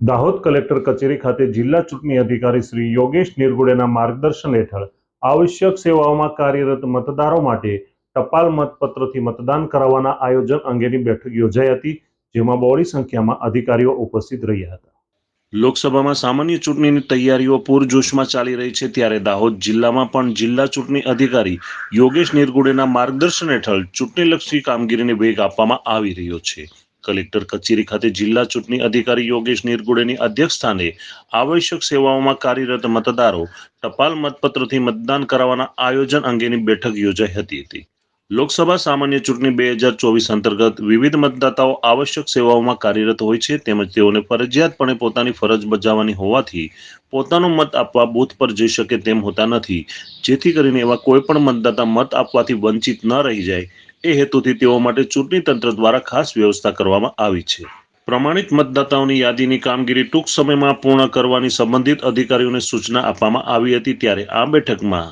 Dahod collector કચેરી ખાતે જિલ્લા ચૂંટણી અધિકારી શ્રી યોગેશ નિર્ગુડેના માર્ગદર્શન હેઠળ આવશ્યક સેવાઓમાં કાર્યરત મતદારો માટે ટપાલ મતપત્રથી મતદાન કરાવવાના આયોજન અંગેની બેઠક યોજાઈ હતી, જેમાં બહોળી સંખ્યામાં અધિકારીઓ ઉપસ્થિત રહ્યા હતા. લોકસભામાં સામાન્ય ચૂંટણીની તૈયારીઓ પૂરજોશમાં ચાલી રહી છે, ત્યારે દાહોદ જિલ્લામાં પણ જિલ્લા ચૂંટણી અધિકારી યોગેશ નિર્ગુડેના માર્ગદર્શન હેઠળ ચૂંટણીલક્ષી કામગીરીને વેગ આપવામાં આવી રહ્યો છે. કલેક્ટર કચેરી ખાતે જિલ્લા ચૂંટણી અધિકારી યોગેશ નિરગુડેની અધ્યક્ષસ્થાને આવશ્યક સેવાઓમાં કાર્યરત મતદારો ટપાલ મતપત્રથી મતદાન કરાવવાના આયોજન અંગેની બેઠક યોજાઈ હતી લોકસભા સામાન્ય ચૂંટણી બે હજાર ચોવીસ અંતર્ગત વિવિધ મતદાતાઓ આવશ્યક સેવાઓમાં કાર્યરત હોય છે તેમજ તેઓને ફરજિયાતપણે પોતાની ફરજ બજાવવાની હોવાથી પોતાનો મત આપવા બૂથ પર જઈ શકે તેમ હોતા નથી. જેથી કરીને એવા કોઈ પણ મતદાતા મત આપવાથી વંચિત ન રહી જાય એ હેતુથી તેઓ માટે ચૂંટણી તંત્ર દ્વારા ખાસ વ્યવસ્થા કરવામાં આવી છે. પ્રમાણિત મતદાતાઓની યાદીની કામગીરી ટૂંક સમયમાં પૂર્ણ કરવાની સંબંધિત અધિકારીઓને સૂચના આપવામાં આવી હતી ત્યારે આ બેઠકમાં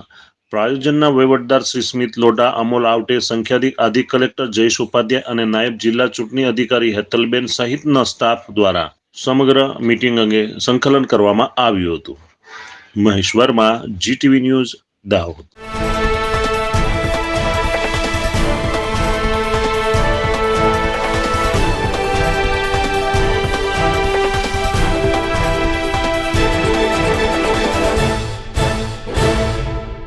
પ્રાયોજનના વહીવટદાર શ્રી સ્મિત લોઢા, અમોલ આવટે, સંખ્યાધિક અધિક કલેક્ટર જયેશ ઉપાધ્યાય અને નાયબ જિલ્લા ચૂંટણી અધિકારી હેતલબેન સહિતના સ્ટાફ દ્વારા સમગ્ર મીટિંગ અંગે સંકલન કરવામાં આવ્યું હતું. Mahesh Verma GTV news, Dahod.